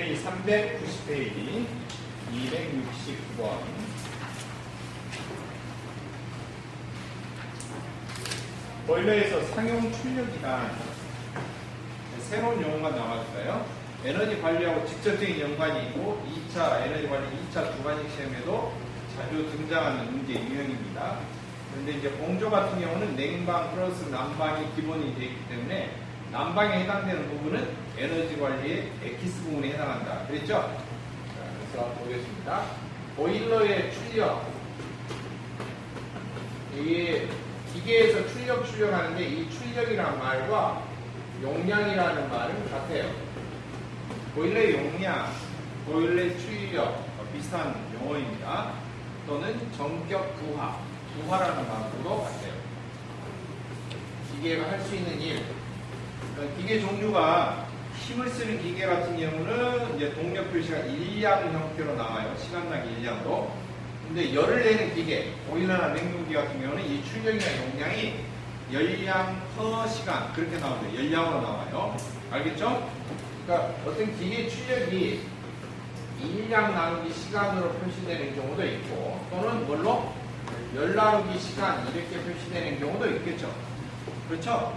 페이지 390페이지 269번 보일러에서 상용 출력기간 새로운 용어가 나왔어요. 에너지 관리하고 직접적인 연관이 있고 2차 에너지 관리 2차 주관식 시험에도 자주 등장하는 문제 유형입니다. 그런데 이제 공조 같은 경우는 냉방 플러스 난방이 기본이 되어 있기 때문에 난방에 해당되는 부분은 에너지 관리의 엑기스 부분에 해당한다. 그랬죠? 자, 그래서 보겠습니다. 보일러의 출력. 이게 기계에서 출력 출력하는데 이 출력이라는 말과 용량이라는 말은 같아요. 보일러의 용량, 보일러의 출력 어, 비슷한 용어입니다. 또는 전격 부하, 부하라는 말로도 같아요. 기계가 할 수 있는 일. 그러니까 기계 종류가 힘을 쓰는 기계 같은 경우는 이제 동력 표시가 일량 형태로 나와요. 시간당 일량으로. 근데 열을 내는 기계, 보일러나 냉동기 같은 경우는 이 출력이나 용량이 열량 퍼 시간 그렇게 나오죠. 열량으로 나와요. 알겠죠? 그러니까 어떤 기계 출력이 일량 나누기 시간으로 표시되는 경우도 있고 또는 뭘로 열 나누기 시간 이렇게 표시되는 경우도 있겠죠. 그렇죠?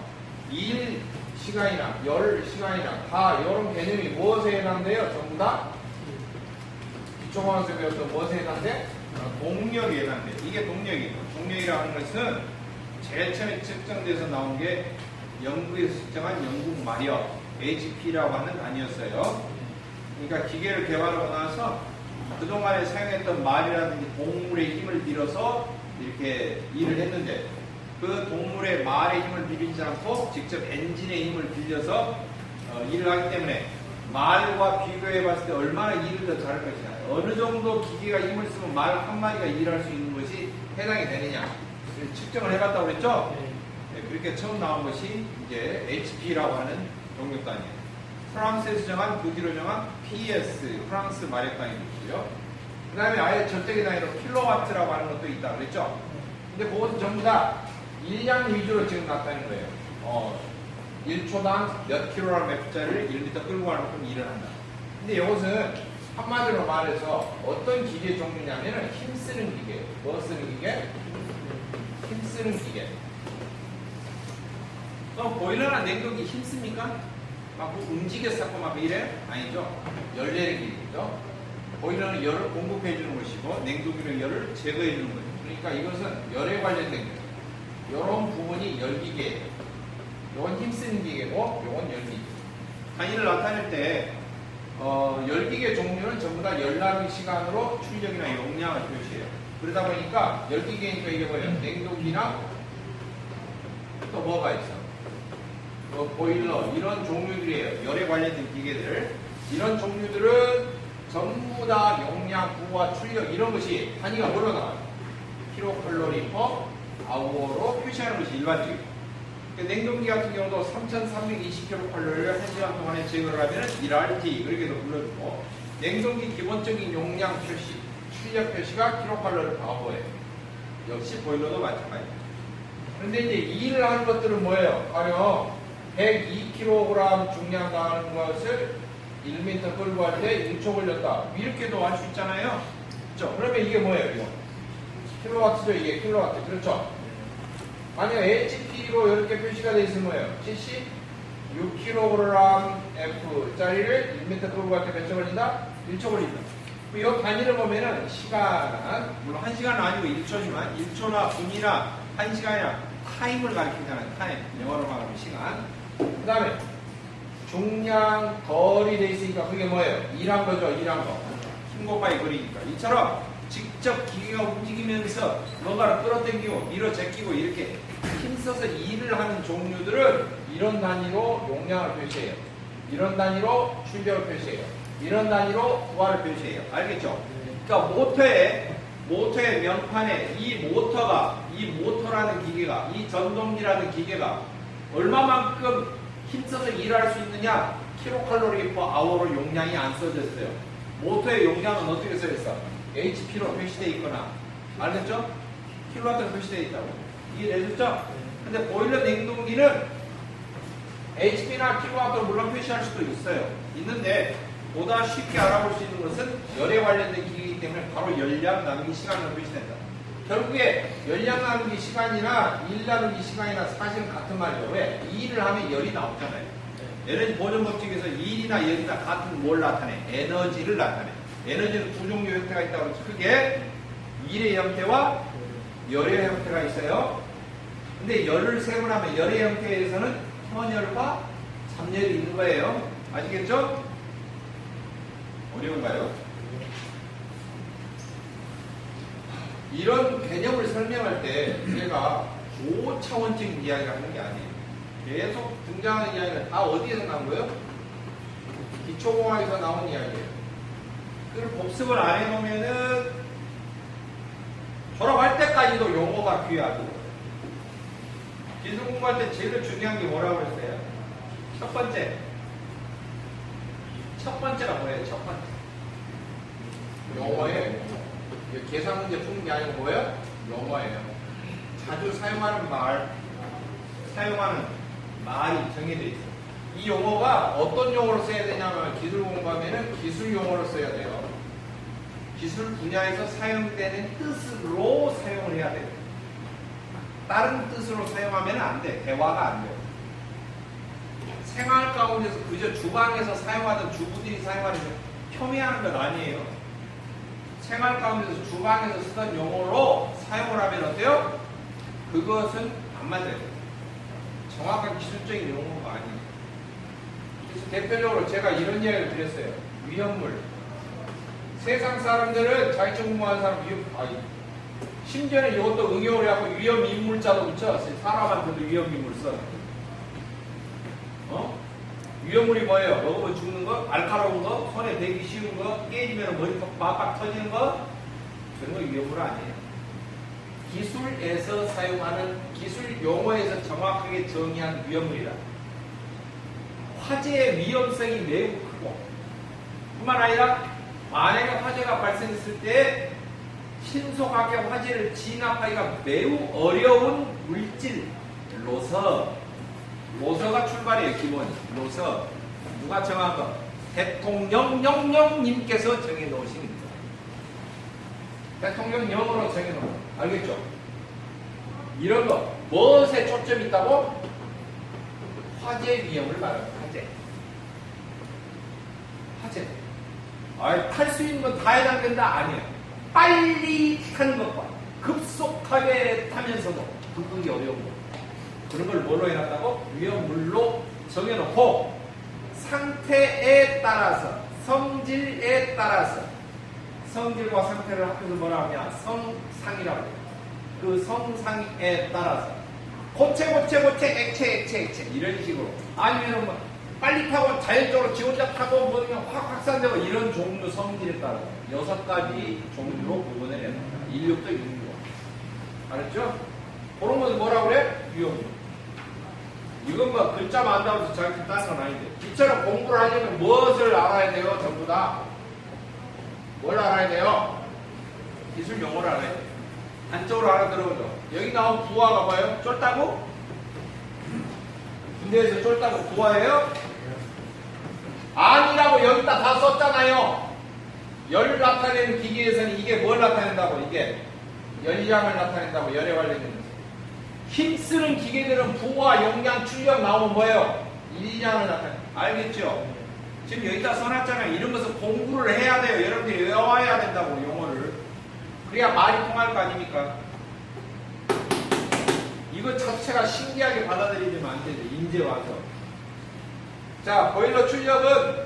일 시간이나 열 시간이나 다 이런 개념이 무엇에 해당돼요? 전부 다 기초과학에서 배웠던 무엇에 해당돼? 어, 동력에 해당돼. 이게 동력이에요. 동력이라고 하는 것은 처음에 측정돼서 나온 게 영국에서 측정한 영국 마력 HP라고 하는 단위였어요. 그러니까 기계를 개발하고 나서 그동안에 사용했던 말이라든지 동물의 힘을 빌어서 이렇게 일을 했는데 그 동물의 말의 힘을 빌리지 않고 직접 엔진의 힘을 빌려서 어, 일을 하기 때문에 말과 비교해 봤을 때 얼마나 일을 더 잘할 것이냐 어느 정도 기계가 힘을 쓰면 말 한마디가 일할 수 있는 것이 해당이 되느냐 측정을 해봤다고 그랬죠? 네, 그렇게 처음 나온 것이 이제 HP라고 하는 동력 단위예요. 프랑스에서 정한 그 뒤로 정한 PS 프랑스 마력 단위이고요. 그 다음에 아예 절대기 단위로 킬로와트라고 하는 것도 있다 그랬죠? 근데 그것은 전부 다 일량 위주로 지금 나타낸 거예요. 어, 1초당 몇 킬로라는 F자를 1m 끌고 가는 만큼 일을 한다. 근데 이것은 한마디로 말해서 어떤 기계 종류냐면은 힘쓰는 기계. 뭐 쓰는 기계? 힘쓰는 기계. 그럼 보일러나 냉동기 힘씁니까? 막 움직여서 자꾸 막 이래? 아니죠. 열 내는 기계죠. 보일러는 열을 공급해 주는 것이고 냉동기는 열을 제거해 주는 거죠. 그러니까 이것은 열에 관련된 거예요. 이런 부분이 열기계예요. 이건 힘쓰는 기계고 이건 열기계. 단위를 나타낼 때 어, 열기계 종류는 전부 다 열나기 시간으로 출력이나 용량을 표시해요. 그러다 보니까 열기계니까 이게 뭐예요? 냉동기나 또 뭐가 있어? 뭐 보일러 이런 종류들이에요. 열에 관련된 기계들. 이런 종류들은 전부 다 용량, 부하, 출력 이런 것이 단위가 뭐로 나와요? 킬로칼로리 퍼 아워로 표시하는 것이 일반적이에요. 그러니까 냉동기 같은 경우도 3,320킬로칼로리를 1시간 동안에 제거를 하면 1RT 그렇게도 불러주고 냉동기 기본적인 용량 표시, 출력 표시가 퍼 아워예요. 역시 보일러도 마찬가지입니다. 그런데 이제 일을 하는 것들은 뭐예요? 가령 102kg 중량 나가는 것을 1m 끌고 할 때 1초 걸렸다. 이렇게도 할 수 있잖아요. 그렇죠? 그러면 이게 뭐예요, 이거? 킬로와트죠, 이게 킬로와트. 그렇죠? 만약 HP로 이렇게 표시가 되어 있으면 뭐예요? 70, 6kg F짜리를 1m 끌고 갈 때 몇 초 걸린다? 1초 걸린다. 이 단위를 보면은 시간, 물론 1시간은 아니고 1초지만 1초나 분이나 1시간이나 타임을 가리키잖아요. 타임. 영어로 말하면 시간. 그 다음에 중량 거리 돼 있으니까 그게 뭐예요? 일한 거죠, 일한 거. 힘 곱하기 거리니까. 이처럼 직접 기계가 움직이면서 뭔가를 끌어당기고 밀어 제끼고 이렇게 힘써서 일을 하는 종류들은 이런 단위로 용량을 표시해요. 이런 단위로 출력을 표시해요. 이런 단위로 부하를 표시해요. 알겠죠? 그러니까 모터에 모터의 명판에 이 모터가 이 모터라는 기계가 이 전동기라는 기계가 얼마만큼 힘써서 일할 수 있느냐 킬로칼로리 퍼 아워로 용량이 안 써졌어요. 모터의 용량은 어떻게 써 있어? HP로 표시되어 있거나 알겠죠? 킬로와트로 표시되어 있다고 이해되셨죠? 근데 보일러 냉동기는 HP나 킬로와트로 물론 표시할 수도 있어요. 있는데 보다 쉽게 알아볼 수 있는 것은 열에 관련된 기기이기 때문에 바로 열량 나누기 시간으로 표시된다. 결국에 열량 나누기 시간이나 일 나누기 시간이나 사실은 같은 말이죠. 왜? 일을 하면 열이 나오잖아요. 에너지 보존 법칙에서 일이나 열이나 같은 뭘 나타내? 에너지를 나타내. 에너지는 두 종류 형태가 있다고. 크게 일의 형태와 열의 형태가 있어요. 근데 열을 세분하면 열의 형태에서는 현열과 잠열이 있는 거예요. 아시겠죠? 어려운가요? 이런 개념을 설명할 때 제가 고차원적인 이야기를 하는 게 아니에요. 계속 등장하는 이야기는 다 어디에서 나온 거예요? 기초공학에서 나온 이야기예요. 그걸 복습을 안 해놓으면은 졸업할 때까지도 용어가 귀하고 기술 공부할 때 제일 중요한 게 뭐라고 그랬어요? 첫 번째. 첫 번째가 뭐예요? 첫 번째. 이게 계산 문제 푸는 게 아니고 뭐예요? 용어예요. 자주 사용하는 말, 사용하는 말이 정해져 있어요. 이 용어가 어떤 용어로 써야 되냐면 기술 공부하면은 기술 용어로 써야 돼요. 기술 분야에서 사용되는 뜻으로 사용을 해야 돼요. 다른 뜻으로 사용하면 안 돼. 대화가 안 돼요. 생활 가운데서 그저 주방에서 사용하던 주부들이 사용하는 걸 폄훼하는 건 아니에요. 생활 가운데서 주방에서 쓰던 용어로 사용을 하면 어때요? 그것은 안 맞아요. 정확한 기술적인 용어가 아니에요. 그래서 대표적으로 제가 이런 이야기를 드렸어요. 위험물. 세상 사람들은 자기적 공부하는 사람 위험, 아니, 심지어는 이것도 응용을 해갖고 위험 인물자도 붙여. 사람한테도 위험 인물 써. 어? 위험물이 뭐예요? 먹으면 죽는 거, 알카로운 거, 손에 대기 쉬운 거, 깨지면 머리 빡빡 터지는 거, 그런 거 위험물 아니에요. 기술에서 사용하는 기술 용어에서 정확하게 정의한 위험물이다. 화재의 위험성이 매우 크고, 뿐만 아니라 만약에 화재가 발생했을 때 신속하게 화재를 진압하기가 매우 어려운 물질로서 로서가 출발이에요, 기본. 로서. 누가 정한 거? 대통령령령님께서 정해놓으신 거. 대통령령으로 정해놓은 거. 알겠죠? 이런 거. 무엇에 초점이 있다고? 화재 위험을 거, 화재. 화재. 아, 탈수 있는 건 다 해당된다? 아니에요. 빨리 타는 것과 급속하게 타면서도 그게 어려운 거. 그런 걸 뭘로 해놨다고? 위험물로 정해놓고 상태에 따라서 성질에 따라서 성질과 상태를 합해서 뭐라 하냐 성상이라고 해요. 그 성상에 따라서 고체 고체 고체 액체 액체 액체 이런 식으로 아니면 뭐 빨리 타고 자연적으로 지 혼자 타고 뭐 그냥 확 확산되고 이런 종류 성질에 따라 여섯 가지 종류로 구분을 해놨다. 인력도 육류. 알았죠? 그런 것을 뭐라고 그래? 위험물. 이건 뭐 글자만 안다고 해서 잘 따는 건 아닌데 이처럼 공부를 하려면 무엇을 알아야 돼요? 전부 다. 뭘 알아야 돼요? 기술 용어를 알아야 돼요. 한쪽으로 알아들어보죠. 여기 나온 부하가 뭐예요? 쫄다고? 군대에서 쫄다고 부하예요? 아니라고 여기다 다 썼잖아요. 열 나타내는 기계에서는 이게 뭘 나타낸다고? 이게 열량을 나타낸다고 열에 관련된 거. 힘쓰는 기계들은 부하, 용량, 출력 나오면 뭐예요? 일량을 나타내. 알겠죠? 지금 여기다 써놨잖아요. 이런 것을 공부를 해야 돼요. 여러분들이 외워야 된다고, 용어를. 그래야 말이 통할 거 아닙니까? 이거 자체가 신기하게 받아들이면 안 되죠. 인제 와서. 자, 보일러 출력은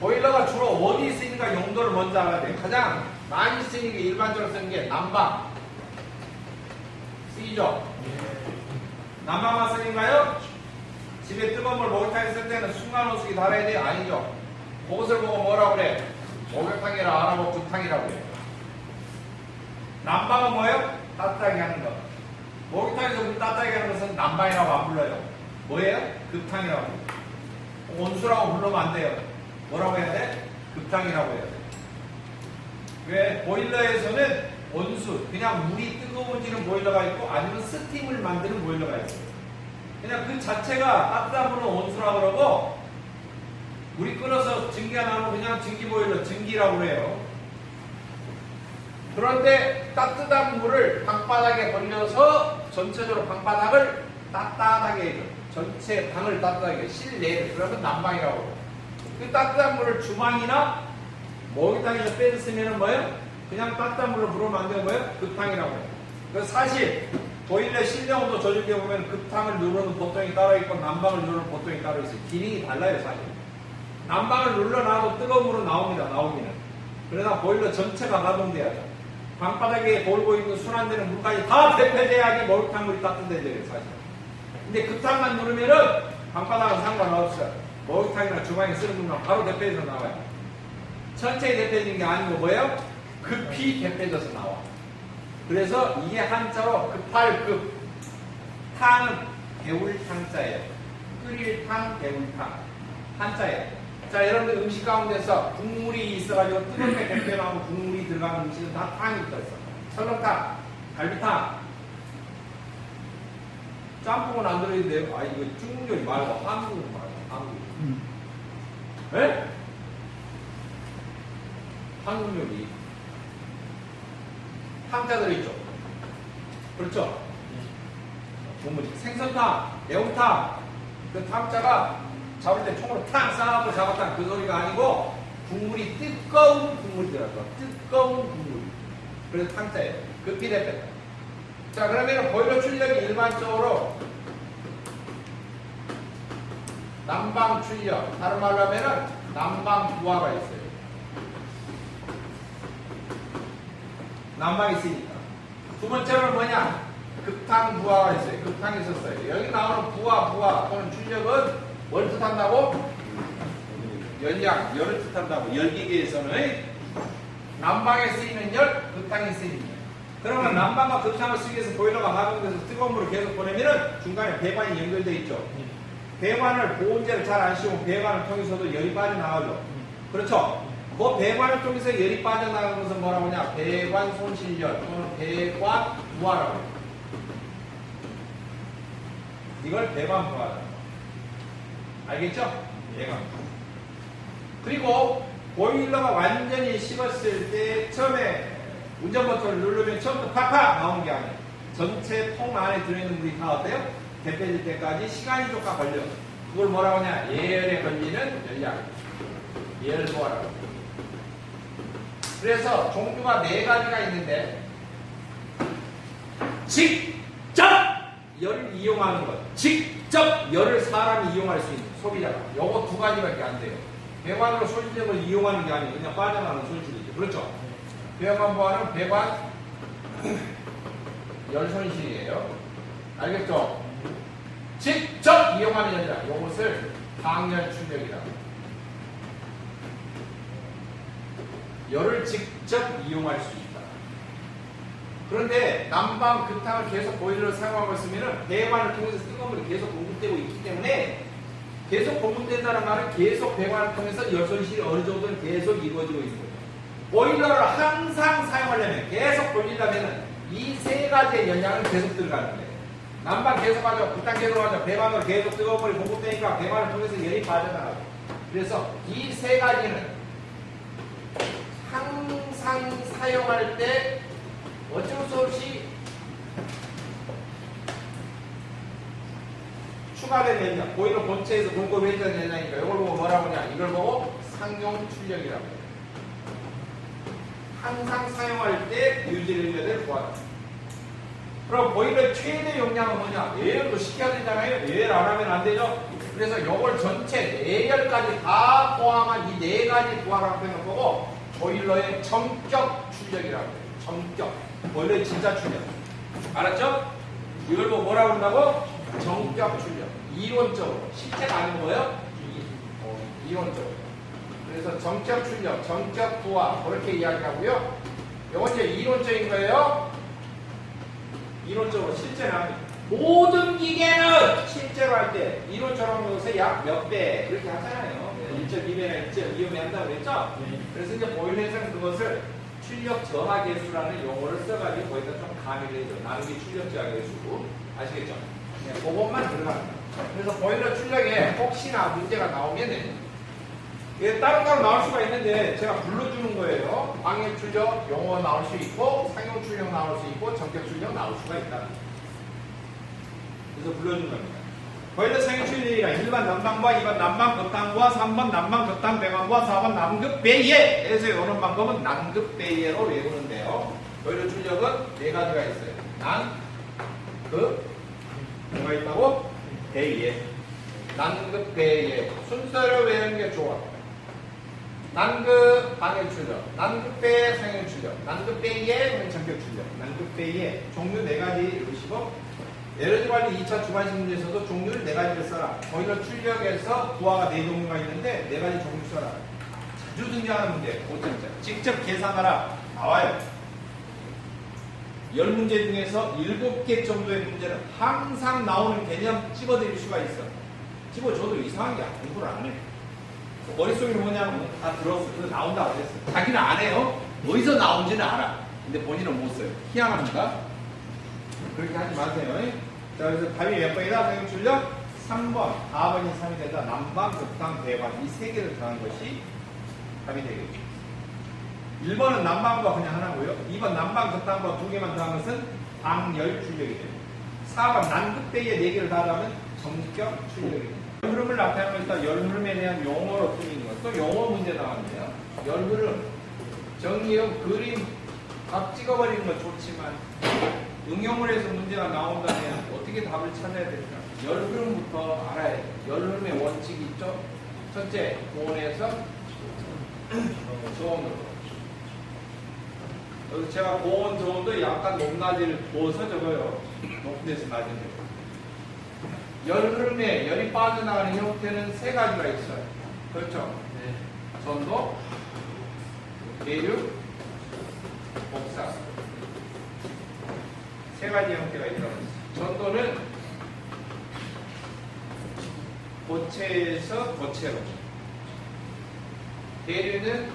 보일러가 주로 어디 쓰이는가 용도를 먼저 알아야 돼요. 가장 많이 쓰이는 게 일반적으로 쓰는 게 난방. 쓰이죠? 난방만 쓰는가요? 집에 뜨거운 물 목욕탕에 쓸 때는 순간 호수기 달아야 돼요? 아니죠? 그것을 보고 뭐라고 그래? 목욕탕이라 안 하고 구탕이라고 그래. 난방은 뭐예요? 따뜻하게 하는 거. 목욕탕에서 물 따뜻하게 것은 난방이라고 안 불러요. 뭐예요? 급탕이라고. 온수라고 부르면 안 돼요. 뭐라고 해야 돼? 급탕이라고 해야 돼. 왜? 보일러에서는 온수, 그냥 물이 뜨거워지는 보일러가 있고 아니면 스팀을 만드는 보일러가 있어요. 그냥 그 자체가 따뜻한 물은 온수라 그러고 물이 끓어서 증기가 나오면 그냥 증기 보일러 증기라고 그래요. 그런데 따뜻한 물을 방바닥에 벌려서 전체적으로 방바닥을 따뜻하게 해줘. 전체 방을 따뜻하게 해. 실내를. 그러면 난방이라고. 그 따뜻한 물을 주방이나 목욕탕에서 빼줬으면 뭐예요? 그냥 따뜻한 부으면 안 되는 거예요? 급탕이라고 해요. 그래서 사실 보일러 실내 온도 조절기에 보면 급탕을 누르는 보통이 따로 있고 난방을 누르는 보통이 따로 있어요. 기능이 달라요, 사실. 난방을 눌러놔도 뜨거운 물은 나옵니다, 나오기는. 그러나 보일러 전체가 가동돼야 돼요. 방바닥에 돌고 있는 순환되는 물까지 다 대표돼야지 목욕탕 물이 따뜻해져요, 사실. 근데 급탕만 누르면은 방바닥은 상관없어요. 목욕탕이나 주방에 쓰는 물만 바로 대표해서 나와요. 천천히 대표해지는 게 아니고 뭐예요? 급히 대표해져서 나와. 그래서 이게 한자로 급할 급. 탕은 배울 탕자예요. 끓일 탕, 배울 탕. 한자예요. 자, 여러분들 음식 가운데서 국물이 있어가지고 뜨겁게 대표 나오면 국물이 들어가는 음식은 다 탕이 붙어있어. 설렁탕, 갈비탕. 짬뽕은 안 들어있는데요. 아, 이거 중국 요리 말고 한국 요리 말고 한국 요리. 에? 한국 요리. 탕자 들어있죠? 그렇죠? 국물이. 생선탕, 매운탕. 그 탕자가 잡을 때 총으로 탕 쏴갖고 잡았다 그 소리가 아니고 국물이 뜨거운 국물이 들어가 뜨거운 국물. 그래서 탕자예요. 급히 대표. 자, 그러면 보일러 출력이 일반적으로 난방 출력, 다른 말로 하면은 난방 부하가 있어요. 난방이 있으니까. 두 번째로는 뭐냐? 급탕 부하가 있어요. 급탕이 있었어요. 여기 나오는 부하, 부하 또는 출력은 뭘 뜻한다고? 열량, 열을 뜻한다고. 열기계에서는 난방에 쓰이는 열, 급탕에 쓰이는 열. 그러면 난방과 급탕을 쓰기 위해서 보일러가 가동돼서 뜨거운 물을 계속 보내면은 중간에 배관이 연결돼 있죠. 배관을 보온제를 잘 안 씌우고 배관을 통해서도 열이 빠져나가죠. 그렇죠? 그 배관을 통해서 열이 빠져나가는 것은 뭐라고 하냐? 배관 손실열 또는 배관 부하라고 해요. 이걸 배관 부하다. 알겠죠? 배관. 그리고 보일러가 완전히 식었을 때 처음에 운전 버튼을 누르면 처음부터 팍팍 나오는 게 아니에요. 전체 통 안에 들어있는 물이 다 어때요? 대표질 때까지 시간이 조금 걸려. 그걸 뭐라고 하냐? 예열에 걸리는 열량. 예열소화라고. 그래서 종류가 네 가지가 있는데 직접 열을 이용하는 것. 직접 열을 사람이 이용할 수 있는 소비자가. 요거 두 가지밖에 안 돼요. 배관으로 손실점을 이용하는 게 아니고 그냥 빠져나가는 손실이죠. 그렇죠? 배관 보안은 배관 열 손실이에요. 알겠죠? 직접 이용하는 열이다. 이것을 방열 출력이라고. 열을 직접 이용할 수 있다. 그런데 난방 급탕을 계속 보일러를 사용하고 있으면 배관을 통해서 뜨거운 물이 계속 공급되고 있기 때문에 계속 공급된다는 말은 계속 배관을 통해서 열 손실이 어느 정도는 계속 이루어지고 거죠. 보일러를 항상 사용하려면 계속 돌리려면 이 세 가지의 영향은 계속 들어가는 거예요. 난방 계속 하죠. 불탕 계속 하죠. 배관으로 계속 뜨거운 물이 공급되니까 배관을 통해서 열이 빠져나가죠. 그래서 이 세 가지는 항상 사용할 때 어쩔 수 없이 추가된 연량, 보일러 본체에서 공급해주는 연량이니까 이걸 보고 뭐라고 하냐? 이걸 보고 상용 출력이라고. 항상 사용할 때 유지를 될 보안. 그럼 보일러 최대 용량은 뭐냐? 예열도 시켜야 되잖아요. 예열 안 하면 안 되죠? 그래서 요걸 전체 예열까지 다 포함한 이 네 가지 부하라고 생각하고 보일러의 정격 출력이라고 해요. 정격. 보일러의 진짜 출력. 알았죠? 이걸 뭐 뭐라고 한다고? 정격 출력. 이론적으로. 실제가 아닌 거예요? 어, 이론적으로. 그래서 정격 출력, 정격 부하 그렇게 이야기하고요. 이건 이제 이론적인 거예요. 이론적으로 실제는 아니에요. 모든 기계는 실제로 할 때 이론처럼 요새 약 몇 배 그렇게 하잖아요. 1.2배나 1.25배 한다고 그랬죠? 그래서 이제 보일러에서는 그것을 출력 저하 계수라는 용어를 써가지고 거기다 좀 가미를 해줘. 나누기 출력 저하 계수. 아시겠죠? 네, 그것만 들어갑니다. 그래서 보일러 출력에 혹시나 문제가 나오면은 이게 따로따로 나올 수가 있는데 제가 불러주는 거예요. 방해 출력 용어 나올 수 있고 상용 출력 나올 수 있고 전격 출력 나올 수가 있다. 그래서 불러주는 겁니다. 보일러 상용 출력이라 1번 난방과 2번 난방 급당과 3번 난방 급당 배관과 4번 남급 배예. 그래서 이런 방법은 난급 배예로 외우는데요. 보일러 출력은 네 가지가 있어요. 난, 급, 뭐가 있다고? 배예. 난급 배예. 순서를 외우는 게 좋아. 난급 방해 출력, 난급배 상형 출력, 난급배의 그러면 전격 출력, 난급배의 종류 네 가지 외우시고 에너지 관리 2차 주관식 문제에서도 종류를 네 가지를 써라. 보일러 출력에서 부하가 네 종류가 있는데 네 가지 종류 써라. 자주 등장하는 문제, 5점짜. 직접 계산하라. 나와요. 10문제 중에서 7개 정도의 문제는 항상 나오는 개념 집어드릴 수가 있어. 집어줘도 이상한 게 공부를 안 해. 머릿속에 뭐냐면 다 들었어. 그래서 나온다고 그랬어. 자기는 안 해요. 어디서 나온지는 알아. 근데 본인은 못 써요. 희한합니다. 그렇게 하지 마세요. 자, 그래서 답이 몇 번이다? 사용 출력? 3번. 4번이 3이 된다. 남방, 극당, 대관. 이세 개를 더한 것이 답이 되겠죠. 1번은 남방과 그냥 하나고요. 2번 남방, 극당과 두 개만 더한 것은 방열 출력이 됩니다. 4번 난극대의 네 개를 더하면 정격 출력이 됩니다. 열 흐름을 나타내면 일단 열흐름에 대한 용어로 풀리는 것. 또 용어 문제 나왔네요. 열 흐름, 정리형, 그림, 각 찍어버리는 건 좋지만 응용을 해서 문제가 나온다면 어떻게 답을 찾아야 될까? 열 흐름부터 알아야 돼요. 열 흐름의 원칙이 있죠? 첫째, 고온에서 저온으로. 여기 제가 고온, 저온도 약간 높낮이를 두어서 적어요. 높은 데서 낮은 데. 열흐름에 열이 빠져나가는 형태는 세 가지가 있어요. 그렇죠? 전도, 대륙, 복사. 세 가지 형태가 있다고 했어요. 전도는 고체에서 고체로. 대류는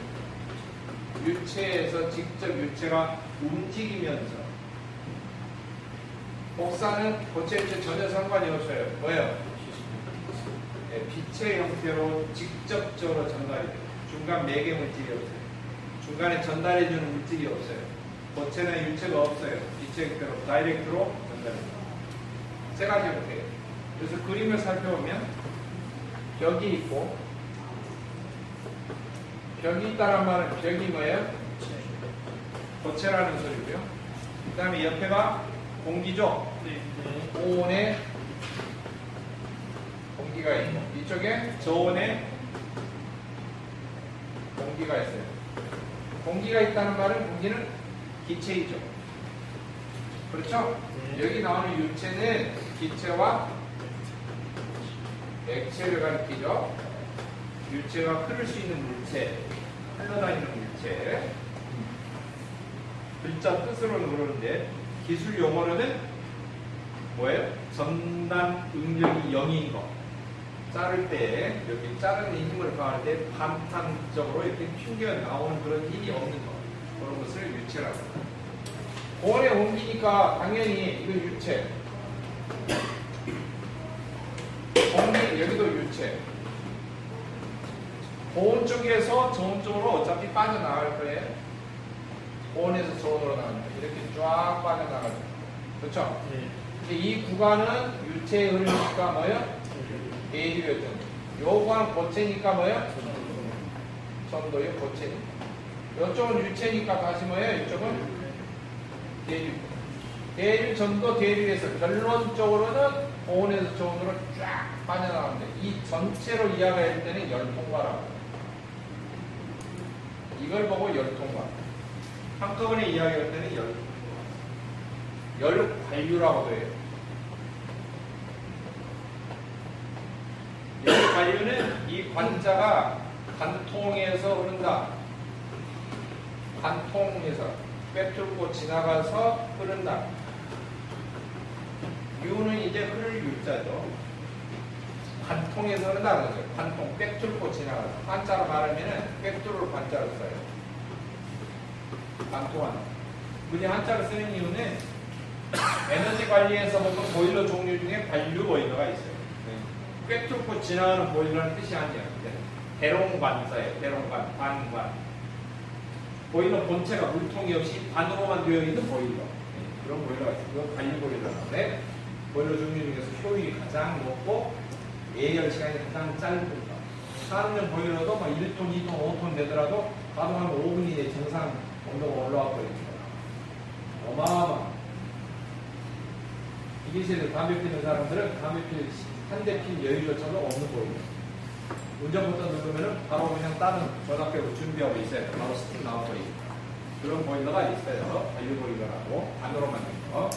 유체에서 직접 유체가 움직이면서. 복사는 고체 유체 전혀 상관이 없어요. 뭐예요? 네, 빛의 형태로 직접적으로 전달이 돼요. 중간 매개 물질이 없어요. 중간에 전달해주는 물질이 없어요. 고체나 유체가 없어요. 빛의 형태로 다이렉트로 전달해요. 세 가지 형태예요. 그래서 그림을 살펴보면 벽이 있고 벽이 있다는 말은 벽이 뭐예요? 고체라는 소리고요. 그 다음에 옆에가 공기죠. 고온에 공기가 있고 이쪽에 저온에 공기가 있어요. 공기가 있다는 말은 공기는 기체이죠. 그렇죠? 여기 나오는 유체는 기체와 액체를 가리키죠. 유체가 흐를 수 있는 물체, 흘러다니는 물체. 글자 뜻으로는 그러는데 기술 용어로는 뭐예요? 전단 응력이 0인 거. 자를 때, 여기 자르는 힘을 가할 때 반탄적으로 이렇게 튕겨 나오는 그런 힘이 없는 거. 그런 것을 유체라고 합니다. 고온에 옮기니까 당연히 이거 유체. 공기, 여기도 유체. 고온 쪽에서 저온 쪽으로 어차피 빠져나갈 거예요. 고온에서 저온으로 나갑니다. 이렇게 쫙 빠져나가죠. 그렇죠? 근데 이 구간은 유체의 흐름이니까 뭐예요? 대류였죠. 요 구간은 고체니까 뭐예요? 전도요 고체니까. 이쪽은 유체니까 다시 뭐예요? 이쪽은 대류. 대류 전도 대류에서 결론적으로는 고온에서 저온으로 쫙 빠져나가는데 이 전체로 이야기할 때는 열통과라고. 이걸 보고 열통과. 한꺼번에 이야기할 때는 열. 열관류라고도 해요. 열관류는 이 관자가 관통에서 흐른다. 관통에서 빼뚫고 지나가서 흐른다. 유는 이제 흐를 유자죠. 관통에서 흐른다는 거죠. 관통, 빼뚫고 지나가서. 한자로 말하면은 빼뚫을 관자로 써요. 관통한. 굳이 한자로 쓰는 이유는 에너지 관리에서 보통 보일러 종류 중에 반류 보일러가 있어요. 꿰뚫고 지나가는 보일러는 뜻이 아니에요. 대롱관사예요. 대롱관, 반관. 보일러 본체가 물통이 없이 반으로만 되어 있는 보일러. 네, 그런 보일러가 있어요. 관리 보일러인데 보일러 종류 중에서 효율이 가장 높고 예열 시간이 가장 짧은 거. 산업용 보일러도 막 1톤, 2톤, 5톤 되더라도 가동하면 5분 이내에 정상 온도가 올라와 버립니다. 어마어마. 이기실에 담배 피는 사람들은 담배 필, 한대 필 여유조차도 없는 보일러. 운전부터 누르면은 바로 그냥 다른 전압계로 준비하고 있어요. 바로 스팀 있습니다. 그런 보일러가 있어요. 관리 보일러라고 반으로 만든 거.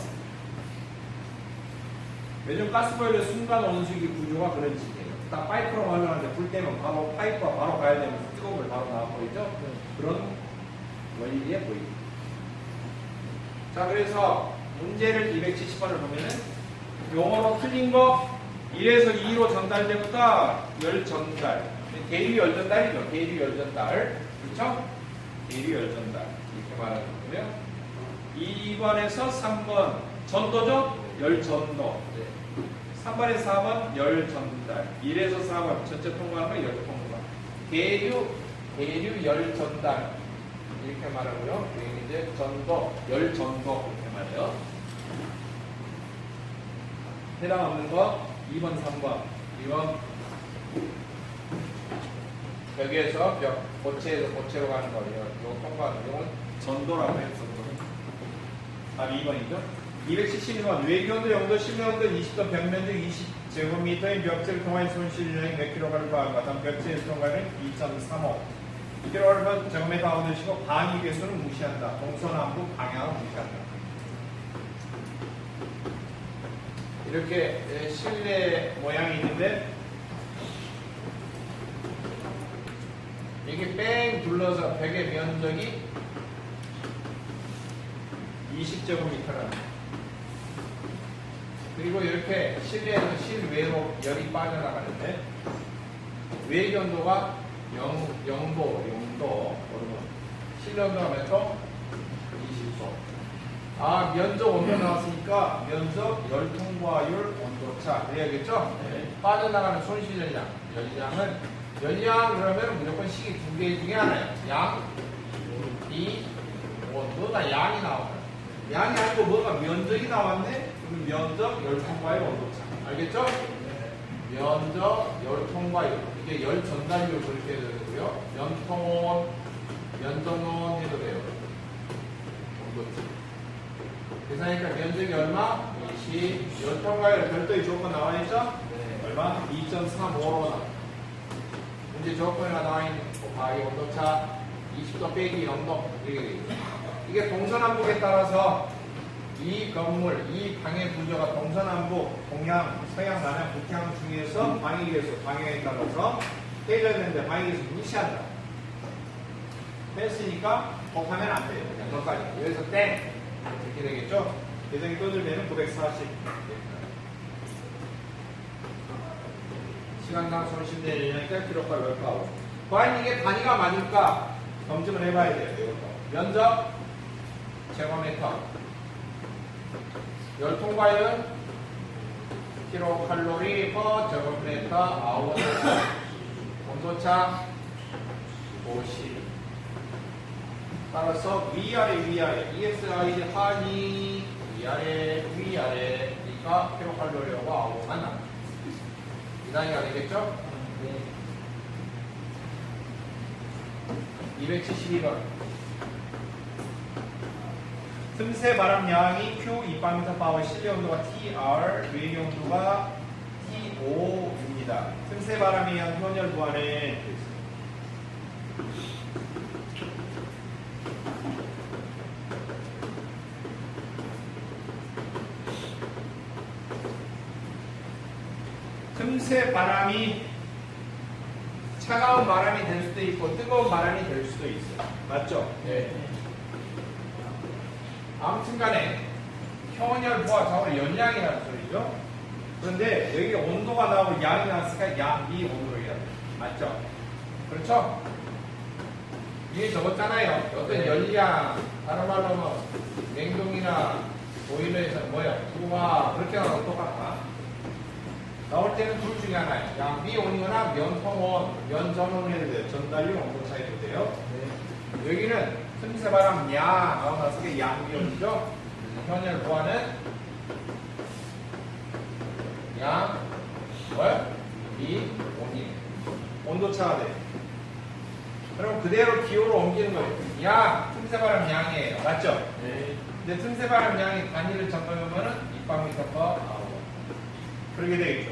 요즘 가스보일러 순간 온수기 구조가 그런 식이에요. 딱 파이프로 흘러가는데 불 때면 바로 파이프가 바로 가야 되면서 뜨거운 물 바로 나오고 있죠. 그런 원리에 보입니다. 자, 그래서 문제를 270번을 보면은 용어로 틀린 거 1에서 2로 전달되보다 열 전달. 대류 열 전달이죠. 대류 열 전달. 그렇죠? 대류 열 전달. 이렇게 말하는 거고요. 2번에서 3번 전도죠? 열 전도. 3번에서 4번 열 전달. 1에서 4번 전체 통과하는 거 열 통과. 대류 대류 열 전달. 이렇게 말하고요. 이제 전도, 열 전도 이렇게 말해요. 해당 없는 거 2번, 3번. 2번 벽에서 벽, 고체에서 고체로 가는 거, 요, 요 통과하는 경우는 전도라고 해요. 전도. 답이 2번이죠. 271번 외교도 영도 실내온도 20도 벽면적 20제곱미터의 벽체를 통한 손실량이 몇 킬로그램과 같은 벽체의 통과는 2.35 킬로그램 제곱미터 얻으시고 방위 개수는 무시한다. 동서남북 방향을 무시한다. 이렇게 예, 실내 모양이 있는데 이게 뺑 둘러서 벽의 면적이 20제곱미터랍니다. 그리고 이렇게 실내에서 실외로 열이 빠져나가는데 외기 온도가 0, 0도, 0도, 실내 온도가 몇 도? 20도. 아, 면적 온도 나왔으니까 면적, 열 통과율, 온도차 그래야겠죠? 빠져나가는 손실 열량. 열량은 열량 그러면 무조건 식이 두 개 중에 하나예요. 양, 이, 온도가 양이 나와요. 양이 아니고 뭐가 면적이 나왔네? 그럼 면적, 열 통과율, 온도차. 알겠죠? 면적, 열 통과율. 이게 열 전달률 그렇게 되고요. 면통온, 면전온 해도 돼요. 온도차. 계산하니까 면적이 얼마? 20. 열 통과율 별도의 조건 나와 있죠? 얼마? 2.35로 나. 문제 조건이가 나와 있는 곱하기 온도차 20도 빼기 0도 이렇게 돼 있죠. 이게 동서남북에 따라서 이 건물, 이 방의 구조가 동서남북, 동양, 서양, 남양, 북향 중에서 방위계수, 방향에 따라서 떼져야 되는데 방위계수 무시한다. 뺐으니까 곱하면 안 돼요. 그냥 여기까지. 여기서 땡! 이렇게 되겠죠? 계정이 떠들면 940. 시간당 손실된 인력이 기록과 몇가고 과연 이게 단위가 맞을까? 검증을 해봐야 돼요. 면적 제곱미터 열 통과율 킬로칼로리 퍼 제곱미터 아웃. 온도차 50 따라서 위아래 위아래. ESI 하니 위아래 위아래니까 킬로칼로리하고 아웃 만 나 이 단위가 되겠죠? 272번 틈새 바람 양이 Q 2파미터 파워 실내 온도가 TR 외기 온도가 T5입니다. 틈새 바람에 의한 효연열 부하는 틈새 바람이 차가운 바람이 될 수도 있고 뜨거운 바람이 될 수도 있어요. 맞죠? 네. 아무튼 간에 평온열 부하 좌우로 연량이라는 소리죠. 그런데 여기 온도가 나오고 양이 나왔으니까 양, 이 온도로 해야 돼요. 맞죠? 그렇죠? 위에 적었잖아요. 어떤 연량, 다른 말로 뭐 냉동이나 보일러에서 뭐야? 우와 그렇게 나오면 똑같아. 나올 때는 둘 중에 하나예요. 양비 온이거나 면통온, 면전온이 전달용 온도 차이도 돼요. 여기는 틈새 바람 야 나오면서 그게 양비온이죠. 현열 보아는 양, 월, 미, 온이 온도 차가 돼. 그럼 그대로 기호로 옮기는 거예요. 양, 틈새 바람 양이에요. 맞죠? 근데 틈새 바람 양이 단위를 적으면은 입방미터 퍼 아워. 그렇게 되겠죠.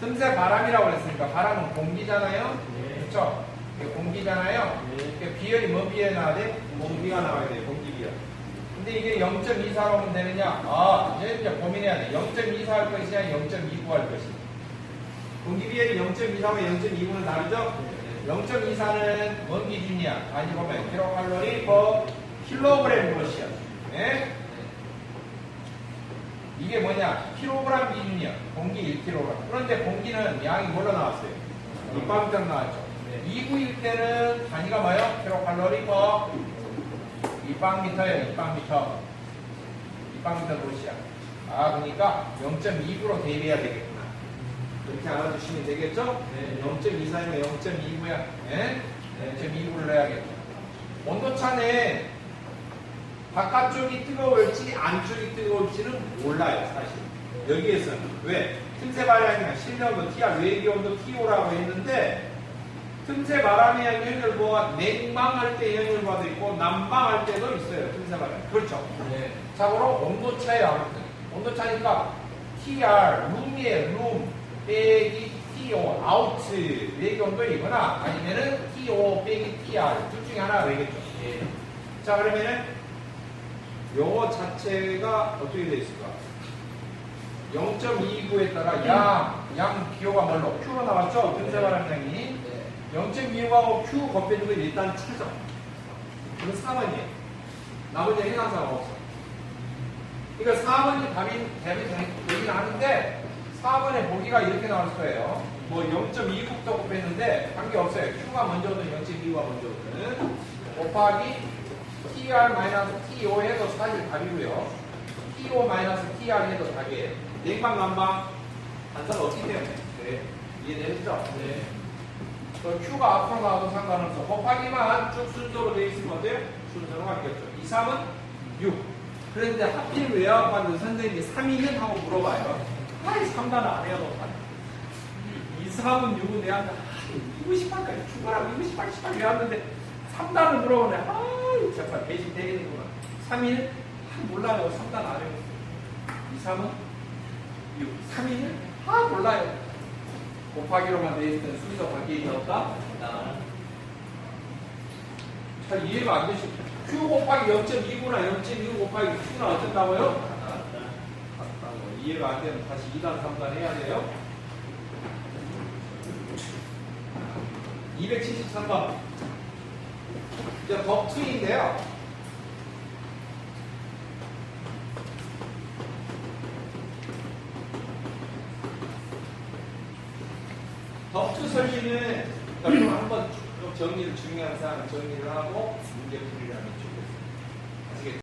틈새 바람이라고 그랬으니까 바람은 공기잖아요. 그렇죠? 이게 공기잖아요. 이게 비열이 뭐 비열이 나와야 돼? 공기가 나와야 돼. 공기 비열. 근데 이게 0.24로 하면 되느냐? 아, 이제 이제 고민해야 돼. 0.24 할 것이냐, 0.29 할 것이냐. 공기 비열이 0.23과 0.29는 다르죠? 0.24는 뭔 기준이야? 아니 보면 킬로칼로리 per 킬로그램 러시아. 네? 이게 뭐냐? 킬로그램 기준이야. 공기 1kg. 그런데 공기는 양이 뭘로 나왔어요? 입방미터 나왔죠. 2구일 때는 단위가 뭐예요? 킬로칼로리 per 입방미터예요. 입방미터. 입방미터 러시아. 아, 그러니까 0.29로 대비해야 되겠구나. 이렇게 알아두시면 되겠죠? 0.24면 0.29야. 네? 0.29를 해야겠죠. 온도차는 바깥쪽이 뜨거울지 안쪽이 뜨거울지는 몰라요, 사실. 여기에서는. 왜? 틈새 바람이나 실내온도 TR 외기 온도 TO라고 했는데 틈새 바람의 양이 현열보가 냉방할 때 현열보도 있고 난방할 때도 있어요, 틈새 바람. 그렇죠? 참고로 온도차예요, 아무튼. 온도 차니까 TR, 룸이에요, 룸. 빼기 TO, 아우트. 외기 온도이거나 아니면은 TO 빼기 TR. 둘 중에 하나가 되겠죠. 자, 그러면은 요거 자체가 어떻게 돼 있을까? 0.29에 따라 양, 양 기호가 뭘로? Q로 나왔죠? 틈새 바람 양이. 0.25하고 Q 걸 일단 찾아. 그건 4번이에요. 나머지 해당사가 없어. 그러니까 4번이 답이, 답이 되- 되긴 하는데 4번에 보기가 이렇게 나올 거예요. 뭐 0.29도 곱했는데 관계없어요. Q가 먼저 오든 0.25가 먼저 오든 곱하기 TR-TO 해도 사실 답이고요. TO-TR 해도 답이에요. 냉방, 난방 단사가 없기 때문에. 네. 이해되셨죠? 네. 그 Q가 앞으로 나와도 상관없어. 곱하기만 쭉 순서로 되어 있으면 어때요? 순서로 바뀌었죠. 2, 3은 6. 그런데 하필 외화관도 선생님이 3이는 하고 물어봐요. 아이, 3단 안 해요, 너. 2, 3은 6은 내한테 28까지 출발하고 28, 18 외웠는데 3단을 물어보네. 아이, 정말 배신 되겠는구나. 3일? 아, 몰라요. 3단 안 해요. 2, 3은 6. 3일은? 아, 몰라요. 곱하기로만 되어 있던 순서 바뀌기 없다? 잘 이해가 안 되시죠? Q 곱하기 0.29나 0.25 곱하기 Q는 어쩐다고요? 같다고. 이해가 안 되면 다시 2단, 3단 해야 돼요. 273번. 이제 법2인데요. 법2 여러분 한번 쭉 정리를 중요한 사항 정리를 하고 문제 풀이를 하면 좋겠습니다. 아시겠죠?